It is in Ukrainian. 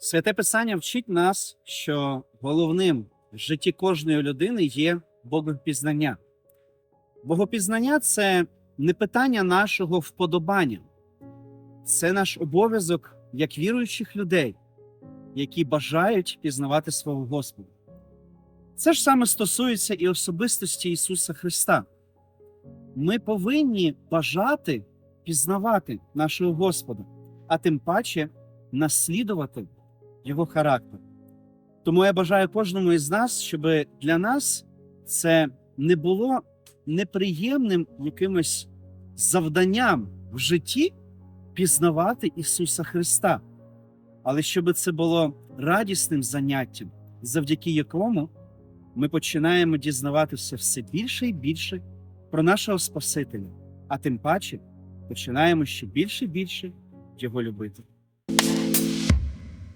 Святе Писання вчить нас, що головним в житті кожної людини є богопізнання. Богопізнання це не питання нашого вподобання, це наш обов'язок як віруючих людей, які бажають пізнавати свого Господа. Це ж саме стосується і особистості Ісуса Христа. Ми повинні бажати пізнавати нашого Господа, а тим паче наслідувати Його характер. Тому я бажаю кожному із нас, щоб для нас це не було неприємним якимось завданням в житті пізнавати Ісуса Христа, але щоб це було радісним заняттям, завдяки якому ми починаємо дізнаватися все більше і більше про нашого Спасителя, а тим паче починаємо ще більше і більше його любити.